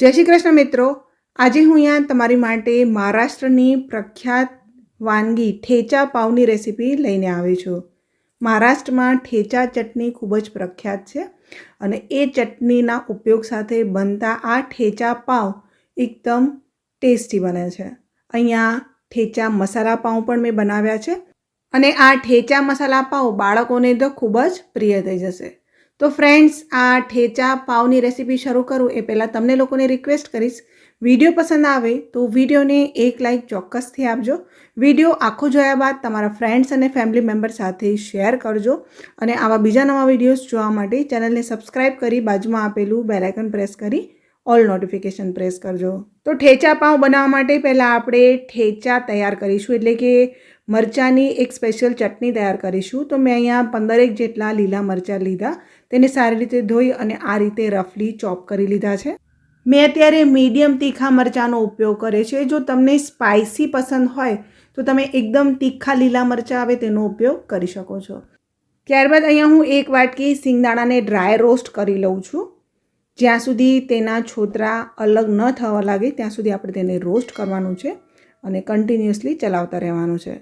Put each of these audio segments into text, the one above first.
જય શ્રી કૃષ્ણ મિત્રો. આજે હું અહીંયા તમારી માટે મહારાષ્ટ્રની પ્રખ્યાત વાનગી ઠેચા પાવની રેસીપી લઈને આવી છું. મહારાષ્ટ્રમાં ઠેચા ચટણી ખૂબ જ પ્રખ્યાત છે અને એ ચટણીના ઉપયોગ સાથે બનતા આ ઠેચા પાવ એકદમ ટેસ્ટી બને છે. અહીંયા ઠેચા મસાલા પાઉં પણ મેં બનાવ્યા છે અને આ ઠેચા મસાલા પાઉં બાળકોને તો ખૂબ જ પ્રિય થઈ જશે. તો ફ્રેન્ડ્સ, આ ઠેચા પાવની રેસીપી શરૂ કરું. એ પહેલાં તમને લોકોને રિક્વેસ્ટ કરીશ. વીડિયો પસંદ આવે તો વિડીયોને એક લાઇક ચોક્કસથી આપજો. વીડિયો આખો જોયા બાદ તમારા ફ્રેન્ડ્સ અને ફેમિલી મેમ્બર સાથે શેર કરજો અને આવા બીજા નવા વિડીયોઝ જોવા માટે ચેનલને સબસ્ક્રાઈબ કરી બાજુમાં આપેલું બેલાઇકન પ્રેસ કરી ઓલ નોટિફિકેશન પ્રેસ કરજો. તો ઠેચા પાઉં બનાવવા માટે પહેલાં આપણે ઠેચા તૈયાર કરીશું. એટલે કે મરચાંની એક સ્પેશિયલ ચટણી તૈયાર કરીશું. તો મેં અહીંયા પંદરેક જેટલા લીલા મરચાં લીધા. તેને સારી રીતે ધોઈ અને આ રીતે રફલી ચોપ કરી લીધા છે. મેં અત્યારે મીડિયમ તીખા મરચાંનો ઉપયોગ કર્યો છે. જો તમને સ્પાઇસી પસંદ હોય, તો તમે એકદમ તીખા લીલા મરચાં આવે તેનો ઉપયોગ કરી શકો છો. ત્યારબાદ અહીંયા હું એક વાટકી સિંગદાણાને ડ્રાય રોસ્ટ કરી લઉં છું. જ્યાં સુધી તેના છોતરા અલગ ન થવા લાગે, ત્યાં સુધી આપણે તેને રોસ્ટ કરવાનું છે અને કન્ટિન્યુઅસલી ચલાવતા રહેવાનું છે.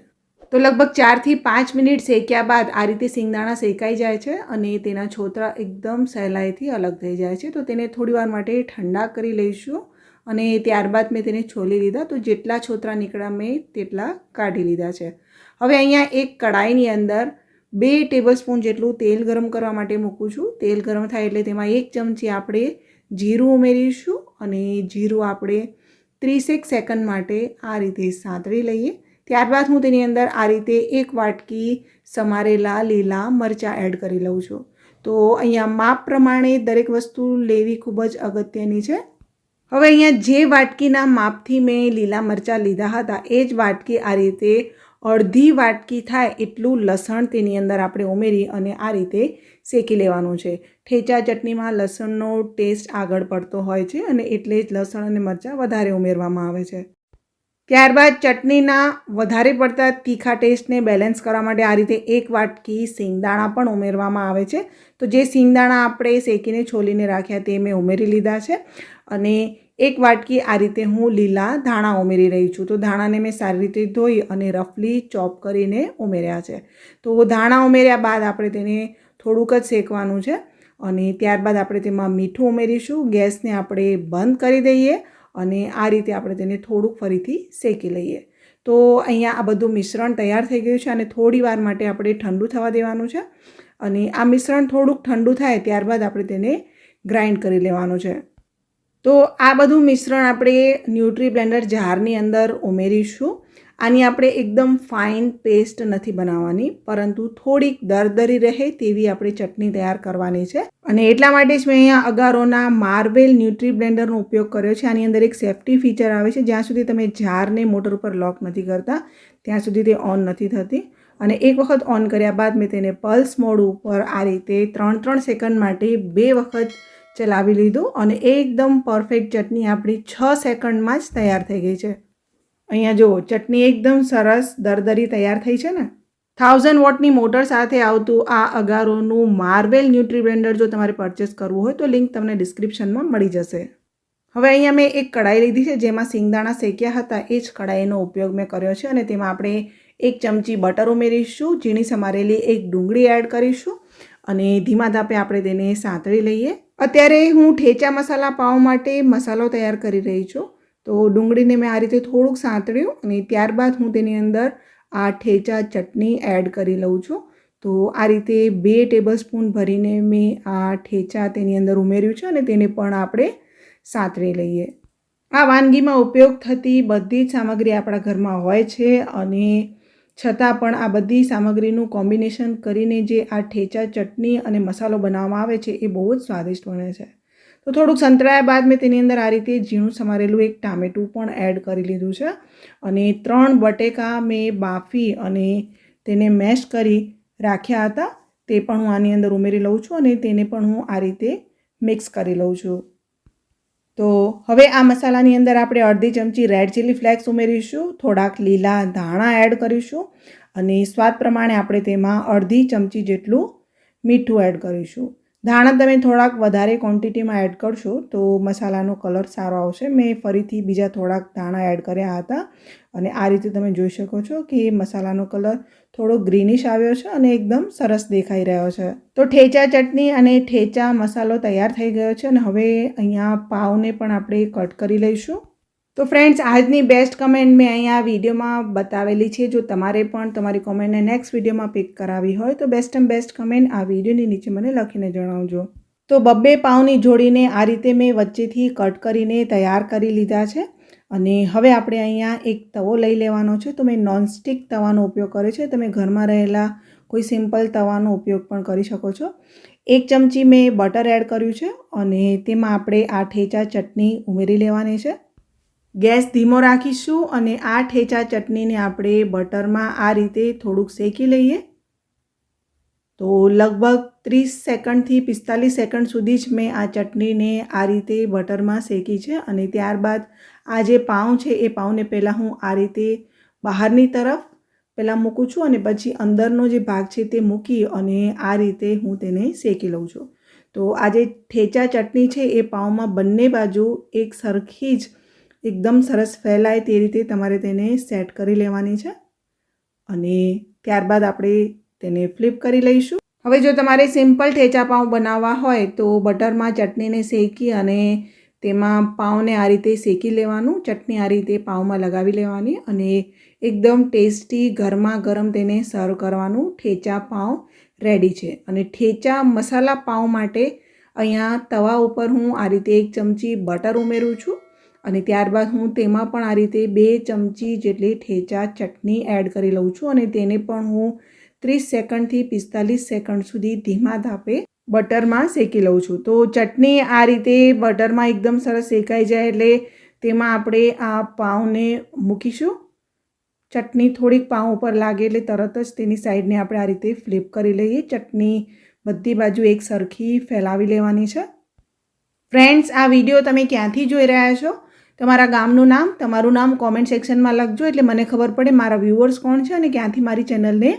તો લગભગ ચારથી પાંચ મિનિટ શેક્યા બાદ આ રીતે સિંગદાણા શેકાઈ જાય છે અને તેના છોતરા એકદમ સહેલાઈથી અલગ થઈ જાય છે. તો તેને થોડીવાર માટે ઠંડા કરી લઈશું અને ત્યારબાદ મેં તેને છોલી લીધા. તો જેટલા છોતરા નીકળ્યા મેં તેટલા કાઢી લીધા છે. હવે અહીંયા એક કડાઈની અંદર બે ટેબલ સ્પૂન જેટલું તેલ ગરમ કરવા માટે મૂકું છું. તેલ ગરમ થાય એટલે તેમાં એક ચમચી આપણે જીરું ઉમેરીશું અને જીરું આપણે ત્રીસેક સેકન્ડ માટે આ રીતે સાંતળી લઈએ. ત્યારબાદ હું તેની અંદર આ રીતે એક વાટકી સમારેલા લીલા મરચાં એડ કરી લઉં છું. તો અહીંયા માપ પ્રમાણે દરેક વસ્તુ લેવી ખૂબ જ અગત્યની છે. હવે અહીંયા જે વાટકીના માપથી મેં લીલા મરચાં લીધા હતા, એ જ વાટકી આ રીતે અડધી વાટકી થાય એટલું લસણ તેની અંદર આપણે ઉમેરી અને આ રીતે શેકી લેવાનું છે. ઠેચા ચટણીમાં લસણનો ટેસ્ટ આગળ પડતો હોય છે અને એટલે જ લસણ અને મરચાં વધારે ઉમેરવામાં આવે છે. ત્યારબાદ ચટણીના વધારે પડતા તીખા ટેસ્ટને બેલેન્સ કરવા માટે આ રીતે એક વાટકી સિંગદાણા પણ ઉમેરવામાં આવે છે. તો જે સિંગદાણા આપણે શેકીને, છોલીને રાખ્યા તે મેં ઉમેરી લીધા છે અને એક વાટકી આ રીતે હું લીલા ધાણા ઉમેરી રહી છું. તો ધાણાને મેં સારી રીતે ધોઈ અને રફલી ચોપ કરીને ઉમેર્યા છે. તો ધાણા ઉમેર્યા બાદ આપણે તેને થોડુંક જ શેકવાનું છે અને ત્યારબાદ આપણે તેમાં મીઠું ઉમેરીશું. ગેસને આપણે બંધ કરી દઈએ અને આ રીતે આપણે તેને થોડુંક ફરીથી શેકી લઈએ. તો અહીંયા આ બધું મિશ્રણ તૈયાર થઈ ગયું છે અને થોડી વાર માટે આપણે ઠંડુ થવા દેવાનું છે. અને આ મિશ્રણ થોડુંક ઠંડુ થાય ત્યારબાદ આપણે તેને ગ્રાઇન્ડ કરી લેવાનું છે. તો આ બધું મિશ્રણ આપણે ન્યુટ્રી બ્લેન્ડર જારની અંદર ઉમેરીશું. આની આપણે એકદમ ફાઇન પેસ્ટ નથી બનાવવાની, પરંતુ થોડીક દરદરી રહે તેવી આપણે ચટણી તૈયાર કરવાની છે. અને એટલા માટે જ મેં અહીંયા અગારોના માર્બેલ ન્યુટ્રી બ્લેન્ડરનો ઉપયોગ કર્યો છે. આની અંદર એક સેફ્ટી ફીચર આવે છે. જ્યાં સુધી તમે જારને મોટર ઉપર લોક નથી કરતા, ત્યાં સુધી તે ઓન નથી થતી. અને એક વખત ઓન કર્યા બાદ મેં તેને પલ્સ મોડ ઉપર આ રીતે ત્રણ ત્રણ સેકન્ડ માટે બે વખત ચલાવી લીધું. અને એકદમ પરફેક્ટ ચટણી આપણી છ સેકન્ડમાં જ તૈયાર થઈ ગઈ છે. અહીંયા જુઓ ચટણી એકદમ સરસ દરદરી તૈયાર થઈ છે ને. થાઉઝન્ડ વોટની મોટર સાથે આવતું આ અગારોનું માર્વેલ ન્યુટ્રી બ્લેન્ડર જો તમારે પરચેસ કરવું હોય તો લિંક તમને ડિસ્ક્રિપ્શનમાં મળી જશે. હવે અહીંયા મેં એક કઢાઈ લીધી છે, જેમાં સિંગદાણા શેક્યા હતા. એ જ કઢાઈનો ઉપયોગ મેં કર્યો છે અને તેમાં આપણે એક ચમચી બટર ઉમેરીશું, ઝીણી સમારેલી એક ડુંગળી એડ કરીશું અને ધીમા ધાપે આપણે તેને સાંતળી લઈએ. અત્યારે હું ઠેચા મસાલા પાઉં માટે મસાલો તૈયાર કરી રહી છું. તો ડુંગળીને મેં આ રીતે થોડુંક સાંતળ્યું અને ત્યારબાદ હું તેની અંદર આ ઠેચા ચટણી એડ કરી લઉં છું. તો આ રીતે બે ટેબલ સ્પૂન ભરીને મેં આ ઠેચા તેની અંદર ઉમેર્યું છે અને તેને પણ આપણે સાંતળી લઈએ. આ વાનગીમાં ઉપયોગ થતી બધી જ સામગ્રી આપણા ઘરમાં હોય છે અને છતાં પણ આ બધી સામગ્રીનું કોમ્બિનેશન કરીને જે આ ઠેચા ચટણી અને મસાલો બનાવવામાં આવે છે એ બહુ જ સ્વાદિષ્ટ બને છે. તો થોડુંક સંતળાયા બાદ મેં તેની અંદર આ રીતે ઝીણું સમારેલું એક ટામેટું પણ એડ કરી લીધું છે. અને ત્રણ બટેકા મેં બાફી અને તેને મેશ કરી રાખ્યા હતા. તે પણ હું આની અંદર ઉમેરી લઉં છું અને તેને પણ હું આ રીતે મિક્સ કરી લઉં છું. તો હવે આ મસાલાની અંદર આપણે અડધી ચમચી રેડ ચીલી ફ્લેક્સ ઉમેરીશું, થોડાક લીલા ધાણા એડ કરીશું અને સ્વાદ પ્રમાણે આપણે તેમાં અડધી ચમચી જેટલું મીઠું એડ કરીશું. ધાણા તમે થોડાક વધારે ક્વોન્ટિટીમાં એડ કરશો તો મસાલાનો કલર સારો આવશે. મેં ફરીથી બીજા થોડાક ધાણા એડ કર્યા હતા અને આ રીતે તમે જોઈ શકો છો કે મસાલાનો કલર થોડો ગ્રીનિશ આવ્યો છે અને એકદમ સરસ દેખાઈ રહ્યો છે. તો ઠેચા ચટણી અને ઠેચા મસાલો તૈયાર થઈ ગયો છે અને હવે અહીંયા પાવને પણ આપણે કટ કરી લઈશું. તો ફ્રેન્ડ્સ આજની બેસ્ટ કમેન્ટ મેં અહીંયા વિડીયોમાં બતાવેલી છે. જો તમારે પણ તમારી કોમેન્ટને નેક્સ્ટ વિડીયોમાં પિક કરાવી હોય, તો બેસ્ટ એમ બેસ્ટ કમેન્ટ આ વિડીયોની નીચે મને લખીને જણાવજો. તો બબ્બે પાઉની જોડીને આ રીતે મેં વચ્ચેથી કટ કરીને તૈયાર કરી લીધા છે. અને હવે આપણે અહીંયા એક તવો લઈ લેવાનો છે. તો મેં નોનસ્ટિક તવાનો ઉપયોગ કર્યો છે. તમે ઘરમાં રહેલા કોઈ સિમ્પલ તવાનો ઉપયોગ પણ કરી શકો છો. એક ચમચી મેં બટર એડ કર્યું છે. અને તેમાં આપણે આ ઠેચા ચટણી ઉમેરી લેવાની છે. ગેસ ધીમો રાખીશું અને આ ઠેચા ચટણીને આપણે બટરમાં આ રીતે થોડુંક શેકી લઈએ. તો લગભગ ત્રીસ સેકન્ડથી પિસ્તાલીસ સેકન્ડ સુધી જ મેં આ ચટણીને આ રીતે બટરમાં શેકી છે અને ત્યારબાદ આ જે પાઉં છે એ પાઉંને પહેલાં હું આ રીતે બહારની તરફ પહેલાં મૂકું છું અને પછી અંદરનો જે ભાગ છે તે મૂકી અને આ રીતે હું તેને શેકી લઉં છું. તો આ જે ઠેચા ચટણી છે એ પાઉંમાં બંને બાજુ એક સરખી જ એકદમ સરસ ફેલાય તે રીતે તમારે તેને સેટ કરી લેવાની છે. અને ત્યારબાદ આપણે તેને ફ્લિપ કરી લઈશું. હવે જો તમારે સિમ્પલ ઠેચા પાઉં બનાવવા હોય તો બટરમાં ચટણીને શેકી અને તેમાં પાઉંને આ રીતે શેકી લેવાનું. ચટણી આ રીતે પાઉંમાં લગાવી લેવાની અને એકદમ ટેસ્ટી ગરમા ગરમ તેને સર્વ કરવાનું. ઠેચા પાઉં રેડી છે. અને ઠેચા મસાલા પાઉં માટે અહીંયા તવા ઉપર હું આ રીતે એક ચમચી બટર ઉમેરું છું. અને ત્યારબાદ હું તેમાં પણ આ રીતે બે ચમચી જેટલી ઠેચા ચટણી એડ કરી લઉં છું અને તેને પણ હું ત્રીસ સેકન્ડથી પિસ્તાલીસ સેકન્ડ સુધી ધીમા ધાપે બટરમાં શેકી લઉં છું. તો ચટણી આ રીતે બટરમાં એકદમ સરસ શેકાઈ જાય એટલે તેમાં આપણે આ પાઉંને મૂકીશું. ચટણી થોડીક પાઉં ઉપર લાગે એટલે તરત જ તેની સાઈડને આપણે આ રીતે ફ્લિપ કરી લઈએ. ચટણી બધી બાજુ એક સરખી ફેલાવી લેવાની છે. ફ્રેન્ડ્સ, આ વીડિયો તમે ક્યાંથી જોઈ રહ્યા છો? તમારા ગામનું નામ, તમારું નામ કોમેન્ટ સેક્શનમાં લખજો એટલે મને ખબર પડે મારા વ્યૂઅર્સ કોણ છે અને ક્યાંથી મારી ચેનલને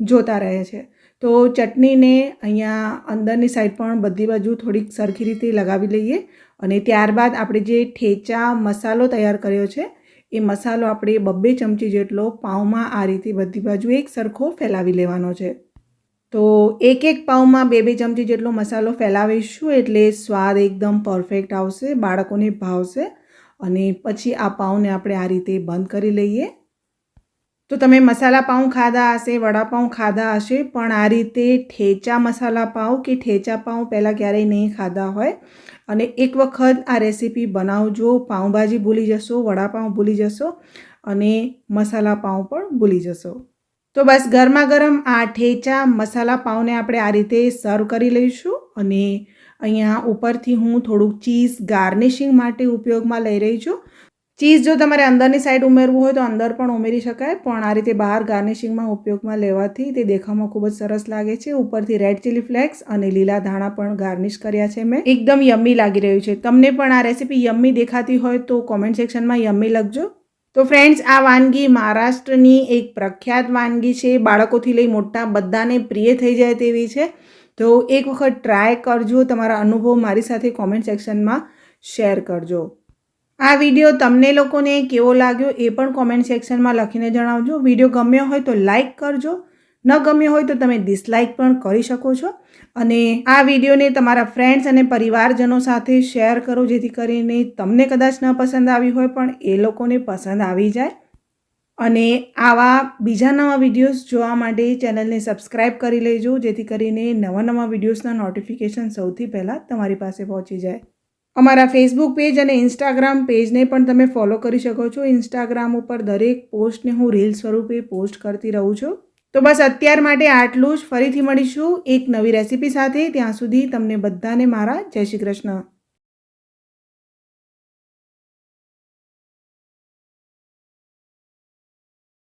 જોતા રહે છે. તો ચટણીને અહીંયા અંદરની સાઈડ પણ બધી બાજુ થોડીક સરખી રીતે લગાવી લઈએ અને ત્યારબાદ આપણે જે ઠેચા મસાલો તૈયાર કર્યો છે, એ મસાલો આપણે બબ્બે ચમચી જેટલો પાઉંમાં આ રીતે બધી બાજુ એક સરખો ફેલાવી લેવાનો છે. તો એક એક પાઉંમાં બે બે ચમચી જેટલો મસાલો ફેલાવીશું એટલે સ્વાદ એકદમ પરફેક્ટ આવશે, બાળકોને ભાવશે અને પછી આ પાઉંને આપણે આ રીતે બંધ કરી લઈએ. તો તમે મસાલા પાઉં ખાધા હશે, વડાપાઉં ખાધા હશે, પણ આ રીતે ઠેચા મસાલા પાઉં કે ઠેચા પાઉં પહેલાં ક્યારેય નહીં ખાધા હોય. અને એક વખત આ રેસીપી બનાવજો, પાઉંભાજી ભૂલી જશો, વડાપાઉં ભૂલી જશો અને મસાલા પાઉં પણ ભૂલી જશો. તો બસ ગરમા ગરમ આ ઠેચા મસાલા પાઉંને આપણે આ રીતે સર્વ કરી લઈશું અને અહીંયા ઉપરથી હું થોડુંક ચીઝ ગાર્નિશિંગ માટે ઉપયોગમાં લઈ રહી છું. ચીઝ જો તમારે અંદરની સાઈડ ઉમેરવું હોય તો અંદર પણ ઉમેરી શકાય, પણ આ રીતે બહાર ગાર્નિશિંગમાં ઉપયોગમાં લેવાથી તે દેખાવમાં ખૂબ જ સરસ લાગે છે. ઉપરથી રેડ ચીલી ફ્લેક્સ અને લીલા ધાણા પણ ગાર્નિશ કર્યા છે મેં. એકદમ યમ્મી લાગી રહ્યું છે. તમને પણ આ રેસીપી યમ્મી દેખાતી હોય તો કોમેન્ટ સેક્શનમાં યમ્મી લખજો. તો ફ્રેન્ડ્સ, આ વાનગી મહારાષ્ટ્રની એક પ્રખ્યાત વાનગી છે. બાળકોથી લઈ મોટા બધાને પ્રિય થઈ જાય તેવી છે. તો એક વખત ટ્રાય કરજો, તમારા અનુભવ મારી સાથે કોમેન્ટ સેક્શનમાં શેર કરજો. આ વીડિયો તમને લોકોને કેવો લાગ્યો એ પણ કોમેન્ટ સેક્શનમાં લખીને જણાવજો. વીડિયો ગમ્યો હોય તો લાઇક કરજો. ન ગમ્યો હોય તો તમે ડિસલાઇક પણ કરી શકો છો. અને આ વિડીયોને તમારા ફ્રેન્ડ્સ અને પરિવારજનો સાથે શેર કરો, જેથી કરીને તમને કદાચ ન પસંદ આવી હોય પણ એ લોકોને પસંદ આવી જાય. અને આવા બીજા નવા વિડીયોઝ જોવા માટે ચેનલને સબસ્ક્રાઈબ કરી લેજો, જેથી કરીને નવા નવા વિડીયોઝના નોટિફિકેશન સૌથી પહેલાં તમારી પાસે પહોંચી જાય. અમારા ફેસબુક પેજ અને ઇન્સ્ટાગ્રામ પેજને પણ તમે ફોલો કરી શકો છો. ઇન્સ્ટાગ્રામ ઉપર દરેક પોસ્ટને હું રીલ સ્વરૂપે પોસ્ટ કરતી રહું છું. તો બસ અત્યાર માટે આટલું જ. ફરીથી મળીશું એક નવી રેસીપી સાથે. ત્યાં સુધી તમને બધાને મારા જય શ્રી કૃષ્ણ.